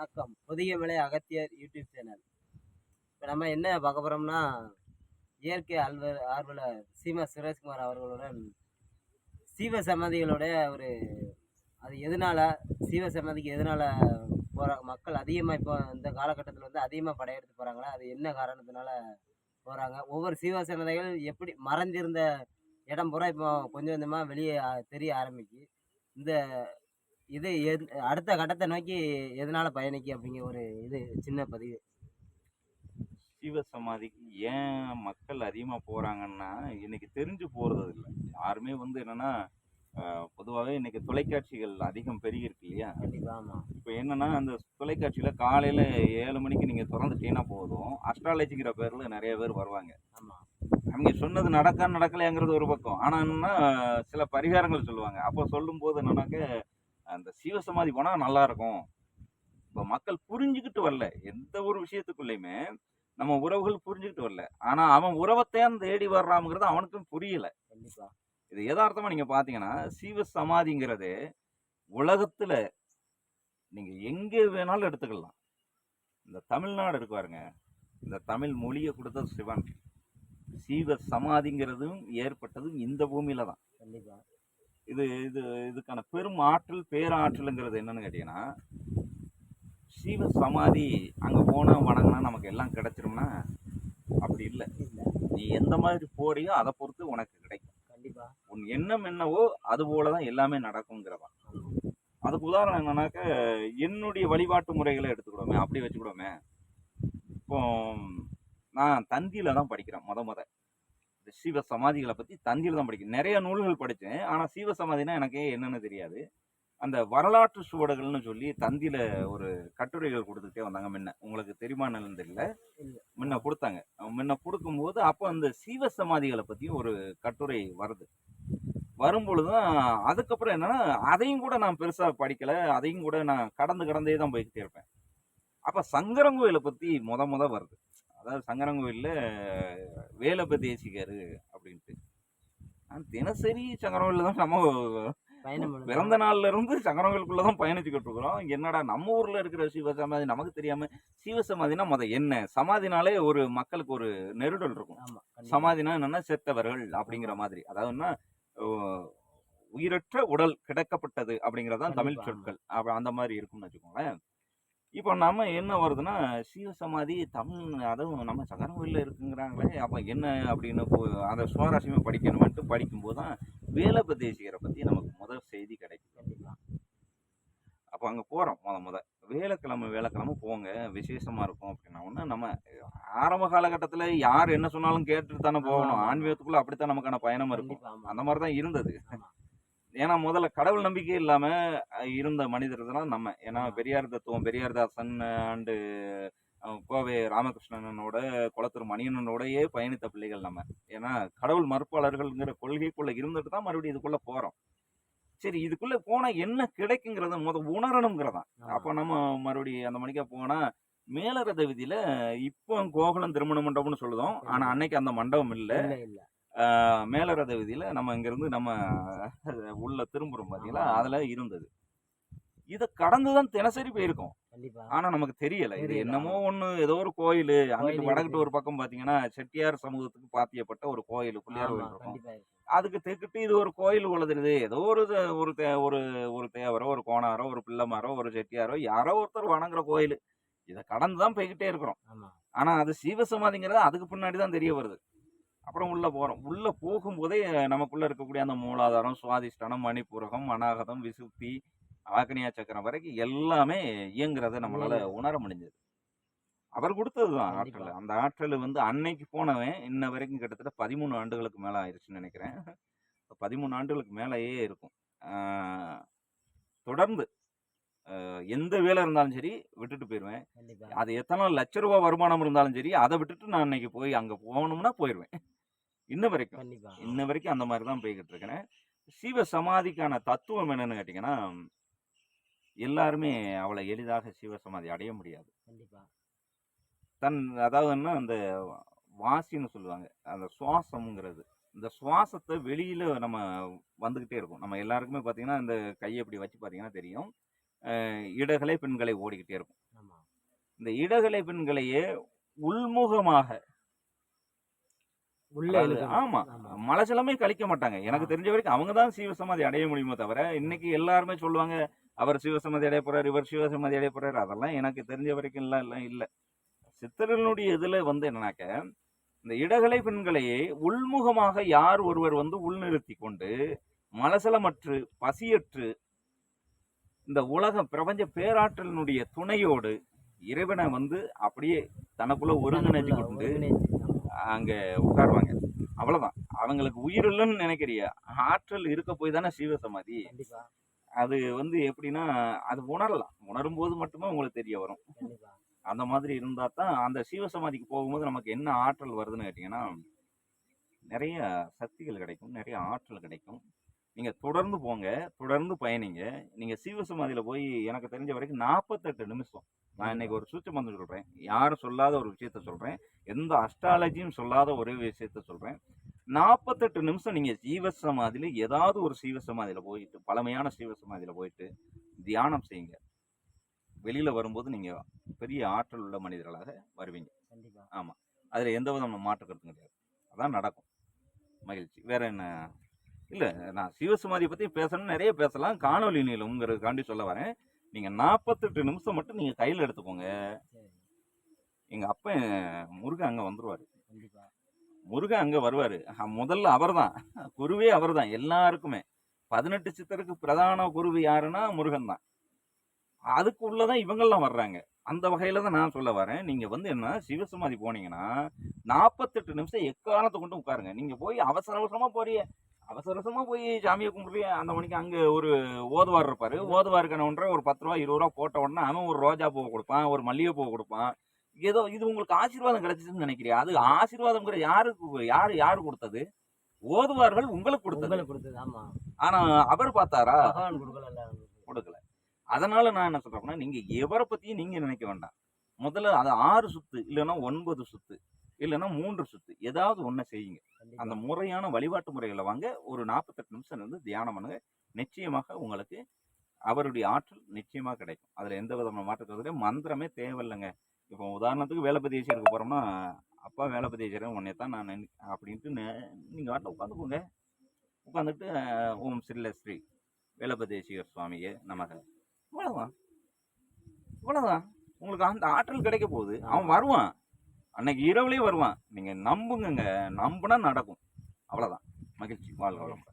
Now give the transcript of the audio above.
வணக்கம். புதிய மலை அகத்தியர் யூடியூப் சேனல். இப்போ நம்ம என்ன பார்க்க போகிறோம்னா இயற்கை ஆழ்வர் ஆர்வலர் சீமா சுரேஷ்குமார் அவர்களுடன் சீவ சமாதிகளுடைய ஒரு அது எதனால் சீவ சமாதிக்கு எதனால் போகிற மக்கள் அதிகமாக இப்போ இந்த காலகட்டத்தில் வந்து அதிகமாக படையெடுத்து போகிறாங்களா அது என்ன காரணத்தினால போகிறாங்க ஒவ்வொரு சீவ சமாதிகள் எப்படி மறைஞ்சிருந்த இடம் பூரா இப்போ கொஞ்சம் கொஞ்சமாக வெளியே தெரிய ஆரம்பிக்கு. இந்த இது அடுத்த கட்டத்தை நோக்கி எதனால பயணிக்கு அப்படிங்கிற ஒரு இது சின்ன பதிவு. சிவ சமாதிக்கு ஏன் மக்கள் அதிகமாக போகிறாங்கன்னா இன்னைக்கு தெரிஞ்சு போகிறது இல்லை. யாருமே வந்து என்னன்னா பொதுவாகவே இன்னைக்கு தொலைக்காட்சிகள் அதிகம் பெருகிருக்கு இல்லையா? இப்போ என்னன்னா அந்த தொலைக்காட்சியில் காலையில் ஏழு மணிக்கு நீங்கள் திறந்துட்டீங்கன்னா போதும். அஸ்ட்ராலஜிங்கிற பேரில் நிறைய பேர் வருவாங்க. ஆமா. அவங்க சொன்னது நடக்கா நடக்கலையாங்கிறது ஒரு பக்கம். ஆனால் என்னன்னா சில பரிகாரங்கள் சொல்லுவாங்க. அப்போ சொல்லும்போது என்னன்னாக்க அந்த சிவசமாதி போனால் நல்லா இருக்கும் இப்போ மக்கள் புரிஞ்சுக்கிட்டு வரல. எந்த ஒரு விஷயத்துக்குள்ளேயுமே நம்ம உறவுகள் புரிஞ்சுக்கிட்டு வரல. ஆனால் அவன் உறவத்தையும் தேடி வர்றாங்கிறது அவனுக்கும் புரியல. கண்டிப்பா. இது யதார்த்தமாக நீங்கள் பார்த்தீங்கன்னா சிவ சமாதிங்கிறது உலகத்தில் நீங்கள் எங்கே வேணாலும் எடுத்துக்கலாம். இந்த தமிழ்நாடு இருக்கு பாருங்க. இந்த தமிழ் மொழியை கொடுத்தது சிவன். சீவ சமாதிங்கிறதும் ஏற்பட்டதும் இந்த பூமியில தான். கண்டிப்பா. இது இது இதுக்கான பெரும் ஆற்றல் பேராற்றலுங்கிறது என்னன்னு கேட்டீங்கன்னா சீவ சமாதி அங்கே போனால் வணங்கினா நமக்கு எல்லாம் கிடைச்சிரும்னா அப்படி இல்லை. நீ எந்த மாதிரி போறியோ அதை பொறுத்து உனக்கு கிடைக்கும். கண்டிப்பா. உன் எண்ணம் என்னவோ அது போல தான் எல்லாமே நடக்குங்கிறதான் அதுக்கு உதாரணம் என்னன்னாக்க என்னுடைய வழிபாட்டு முறைகளை எடுத்துக்கிடுவோமே அப்படி வச்சுக்கிடுவோமே. இப்போ நான் தந்தியில தான் படிக்கிறேன் முத முத. இந்த சிவ சமாதிகளை பற்றி தந்தியில தான் படிக்கிறேன் நிறைய நூல்கள் படித்தேன் ஆனால் சிவ சமாதினா எனக்கு என்னன்னு தெரியாது. அந்த வரலாற்று சுவடுகள்னு சொல்லி தந்தியில ஒரு கட்டுரைகள் கொடுத்துட்டே வந்தாங்க முன்ன. உங்களுக்கு தெரியுமான்னு தெரியல. முன்ன கொடுத்தாங்க. முன்ன கொடுக்கும்போது அப்போ அந்த சீவ சமாதிகளை பற்றி ஒரு கட்டுரை வருது. வரும்பொழுது தான் அதுக்கப்புறம் என்னன்னா அதையும் கூட நான் பெருசாக படிக்கல. அதையும் கூட நான் கடந்து கடந்தே தான் போய்கிட்டே இருப்பேன். அப்போ சங்கரங்கோயிலை பற்றி முத முத வருது. அதாவது சங்கரங்கோயிலில் வேலப்ப தேசிகர் அப்படின்ட்டு. நான் தினசரி சங்கரங்கோயிலில் தான் நம்ம. பிறந்த நாள்ல இருந்து சங்கரங்கோயிலுக்குள்ள தான் பயணிச்சுக்கிட்டு இருக்கிறோம். என்னடா நம்ம ஊர்ல இருக்கிற சிவ சமாதி நமக்கு தெரியாம சிவ சமாதினா முத என்ன? சமாதினாலே ஒரு மக்களுக்கு ஒரு நெருடல் இருக்கும். சமாதினா என்னன்னா செத்தவர்கள் அப்படிங்கிற மாதிரி. அதாவதுன்னா உயிரற்ற உடல் கிடக்கப்பட்டது அப்படிங்கறதான் தமிழ் சொற்கள். அப்ப அந்த மாதிரி இருக்கும்னு வச்சுக்கோங்களேன். இப்போ நம்ம என்ன வருதுன்னா சிவ சமாதி தமிழ் அதுவும் நம்ம சங்கரங்கோயிலில் இருக்குங்கிறாங்களே அப்போ என்ன அப்படின்னு போ அதை சுவாரஸ்யமாக படிக்கணுமென்ட்டு படிக்கும்போது தான் வேலபதேசிகரை பற்றி நமக்கு முதல் செய்தி கிடைக்கும் கண்டிப்பா அப்போ அங்கே போகிறோம் முத முத. வேலைக்கிழமை வேலைக்கிழமை போங்க விசேஷமாக இருக்கும் அப்படின்னா ஒன்று நம்ம ஆரம்ப காலகட்டத்தில் யார் என்ன சொன்னாலும் கேட்டுட்டு தானே போகணும். ஆன்மீகத்துக்குள்ளே அப்படித்தான் நமக்கான பயணம் இருக்கும். அந்த மாதிரி தான் இருந்தது. ஏன்னா முதல்ல கடவுள் நம்பிக்கை இல்லாம இருந்த மனிதர்கள் தான் நம்ம. ஏன்னா. பெரியார் தத்துவம் பெரியார் தாசன் அண்டு கோவை ராமகிருஷ்ணனோட குளத்தூர் மணியனோடயே பயணித்த பிள்ளைகள் நம்ம. ஏன்னா கடவுள் மறுப்பாளர்கள்ங்கிற கொள்கைக்குள்ள இருந்துட்டு தான் மறுபடியும் இதுக்குள்ள போறோம். சரி இதுக்குள்ள போனா என்ன கிடைக்குங்கிறத முத உணரணுங்கிறதான். அப்போ நம்ம மறுபடியும் அந்த மணிக்கா போனா மேலரத விதியில இப்போ கோகுலம் திருமண மண்டபம்னு சொல்லுதோம். ஆனா அன்னைக்கு அந்த மண்டபம் இல்லை. ஆஹ் மேலரத விதியில நம்ம இங்கிருந்து நம்ம உள்ள திரும்புறோம் பாத்தீங்களா? ஆமா. அதுல இருந்தது. இத கடந்துதான் தினசரி போயிருக்கோம். ஆனா நமக்கு தெரியல. இது என்னமோ. ஒண்ணு ஏதோ ஒரு கோயில் அங்கிட்டு வடக்கிட்டு. ஒரு பக்கம் பாத்தீங்கன்னா செட்டியார் சமூகத்துக்கு பாத்தியப்பட்ட ஒரு கோயில் பிள்ளையார் இருக்கும். அதுக்கு தெக்கிட்டு இது ஒரு கோயில் உழுதுருது ஏதோ ஒரு ஒரு தே- ஒரு ஒரு தேவரோ ஒரு கோணாரோ ஒரு பிள்ளைமாரோ ஒரு செட்டியாரோ யாரோ ஒருத்தர் வணங்குற கோயில். இதை கடந்து தான் போய்கிட்டே இருக்கிறோம் ஆனா அது சிவசமாதிங்கிறது அதுக்கு பின்னாடி தான் தெரிய வருது. அப்புறம் உள்ள போறோம். உள்ள போகும்போதே நமக்குள்ள இருக்கக்கூடிய அந்த மூலாதாரம் சுவாதிஷ்டானம் மணிப்பூரகம் அநாகதம் விசுப்தி ஆக்னியா சக்கரம் வரைக்கும் எல்லாமே இயங்குறத நம்மளால. உணர முடிஞ்சது. அவர் கொடுத்ததுதான் கண்டிப்பா. ஆற்றல். அந்த ஆற்றல் வந்து அன்னைக்கு போனவன் இன்ன வரைக்கும் கிட்டத்தட்ட பதிமூணு ஆண்டுகளுக்கு மேல ஆயிருச்சுன்னு நினைக்கிறேன். பதிமூணு ஆண்டுகளுக்கு மேலேயே இருக்கும். தொடர்ந்து எந்த வேலை இருந்தாலும் சரி விட்டுட்டு போயிடுவேன் அது எத்தனை லட்ச ரூபா வருமானம் இருந்தாலும் சரி அதை விட்டுட்டு நான் இன்னைக்கு போய் அங்க போகணும்னா போயிடுவேன் இன்ன வரைக்கும். இன்ன வரைக்கும் அந்த மாதிரி தான் போய்கிட்டு இருக்கிறேன் சிவ சமாதிக்கான தத்துவம் என்னன்னு கேட்டிங்கன்னா எல்லாருமே அவளை எளிதாக சிவ சமாதி அடைய முடியாது. தன் அதாவதுன்னா அந்த வாசின்னு சொல்லுவாங்க. அந்த சுவாசம்ங்கிறது. இந்த சுவாசத்தை வெளியில நம்ம வந்துகிட்டே இருக்கும். நம்ம எல்லாருக்குமே பார்த்தீங்கன்னா இந்த கையை இப்படி வச்சு பார்த்தீங்கன்னா தெரியும். இடகலை பெண்களை ஓடிக்கிட்டே இருக்கும். இந்த இடகலை பெண்களையே உள்முகமாக உள்ள. ஆமா. மலசலமே கழிக்க மாட்டாங்க எனக்கு. தெரிஞ்ச வரைக்கும் அவங்க தான் சிவசமாதி அடைய முடியுமோ தவிர இன்னைக்கு எல்லாருமே சொல்லுவாங்க அவர் சிவசமாதி அடைய போறாரு இவர் சிவசமாதி அடைய போறாரு அதெல்லாம் எனக்கு தெரிஞ்ச வரைக்கும் எல்லாம் எல்லாம் இல்லை சித்தர்களுடைய இதுல வந்து என்னன்னாக்க இந்த இடகலை பெண்களையே உள்முகமாக யார் ஒருவர் வந்து உள்நிறுத்தி கொண்டு மலசலமற்று பசியற்று இந்த உலக பிரபஞ்ச பேராற்றலினுடைய துணையோடு இறைவனை வந்து அப்படியே தனக்குள்ள ஒருங்கிணைச்சு கொண்டு. அங்க உட்காருவாங்க. அவ்வளவுதான். அவங்களுக்கு உயிர் இல்லைன்னு நினைக்கிறிய? ஆற்றல் இருக்க போய் தானே சிவசமாதி அது வந்து எப்படின்னா அது உணரலாம். உணரும் போது மட்டுமே உங்களுக்கு தெரிய வரும். அந்த மாதிரி இருந்தா தான் அந்த சிவசமாதிக்கு போகும்போது நமக்கு என்ன ஆற்றல் வருதுன்னு கேட்டிங்கன்னா நிறைய சக்திகள் கிடைக்கும் நிறைய ஆற்றல் கிடைக்கும். நீங்க தொடர்ந்து போங்க தொடர்ந்து பயணிங்க. நீங்க சிவசமாதியில போய் எனக்கு தெரிஞ்ச வரைக்கும் நாற்பத்தெட்டு நிமிஷம். நான் இன்னைக்கு ஒரு சூச்சம் வந்து சொல்றேன். யாரும் சொல்லாத ஒரு விஷயத்த சொல்றேன். எந்த அஸ்ட்ராலஜியும் சொல்லாத ஒரே விஷயத்த சொல்றேன். நாற்பத்தெட்டு நிமிஷம் நீங்க ஜீவசமாதியில ஏதாவது ஒரு சிவசமாதியில போயிட்டு பழமையான சிவசமாதியில போயிட்டு தியானம் செய்யுங்க. வெளியில வரும்போது நீங்க பெரிய ஆற்றல் உள்ள மனிதர்களாக வருவீங்க. கண்டிப்பா. அதுல எந்த விதமான மாற்று கருத்தும் கிடையாது. அதான் நடக்கும். மகிழ்ச்சி. வேற என்ன? இல்ல நான் சிவசமாதியை பத்தி பேசணும் நிறைய பேசலாம். காணொலி நீளம்ங்கிறதுக்காண்டி சொல்ல வரேன். நீங்க நாற்பத்தெட்டு நிமிஷம் மட்டும் நீங்க கையில எடுத்துக்கோங்க. சரி எங்க அப்பன் முருகன் அங்க வந்துருவாரு. கண்டிப்பா. முருகன் அங்க வருவாரு. முதல்ல அவர்தான். குருவே அவர்தான் எல்லாருக்குமே. பதினெட்டு சித்தருக்கு பிரதான குருவு யாருன்னா முருகன் தான். அதுக்குள்ளதான் இவங்கெல்லாம் வர்றாங்க. அந்த வகையில தான் நான் சொல்ல வரேன். நீங்க வந்து என்ன சிவசமாதி போனீங்கன்னா நாற்பத்தெட்டு நிமிஷம் எக்காரணத்தை கொண்டு உட்காருங்க. நீங்க போய் அவசர அவசரமா போறீங்க. அவசர அவசரமா போய் சாமியை கும்பிடுறீங்க. அந்த மணிக்கு அங்க ஒரு ஓதுவார் இருப்பாரு. ஓதுவாருக்கு ஒன்றரை ஒரு பத்து ரூபா இருபது ரூபா போட்ட உடனே அவன் ஒரு ரோஜா பூவை கொடுப்பான் ஒரு மல்லிகை பூவை கொடுப்பான். ஏதோ இது உங்களுக்கு ஆசீர்வாதம் கிடைச்சிச்சுன்னு நினைக்கிறியா அது ஆசீர்வாதம்ங்கிற யாருக்கு யாரு யாரு கொடுத்தது? ஓதுவார்கள் உங்களுக்கு கொடுத்தது. கொடுத்தது ஆமா. ஆனா அவர் பார்த்தாரா? கொடுக்கல கொடுக்கல. அதனால நான் என்ன சொல்றேன்னா நீங்க எவரை பத்தியும் நீங்க நினைக்க வேண்டாம். முதல்ல அது ஆறு சுத்து இல்லைன்னா ஒன்பது சுத்து இல்லைன்னா மூன்று சுத்து. ஏதாவது ஒண்ணு செய்யுங்க. அந்த முறையான வழிபாட்டு முறைகளை வாங்க ஒரு நாற்பத்தெட்டு நிமிஷம் இருந்து தியானம் பண்ணுங்க. நிச்சயமாக உங்களுக்கு அவருடைய ஆற்றல் நிச்சயமாக கிடைக்கும். அதுல எந்த விதமான மாற்றத்தை மந்திரமே தேவையில்லைங்க. இப்போ உதாரணத்துக்கு வேலைப்பதி ஈஸ்வருக்கு போறோம்னா அப்பா வேலைப்பதி ஈஸ்வரன் உன்னை தான் நான் நினை- அப்படின்ட்டு நே- நீங்க வாட்டில் உட்காந்துக்கோங்க. உட்காந்துட்டு ஓம் ஸ்ரீ வேலபதேஸ்வரர் சுவாமியே நமக. இவ்வளவுதான். இவ்வளவுதான். உங்களுக்கு அந்த ஆற்றல் கிடைக்க போகுது. அவன் வருவான். அன்னைக்கு இரவுலேயே வருவான். நீங்கள் நம்புங்கங்க. நம்புனா நடக்கும். அவ்வளோதான் மகிழ்ச்சி. வாழ்க வளம்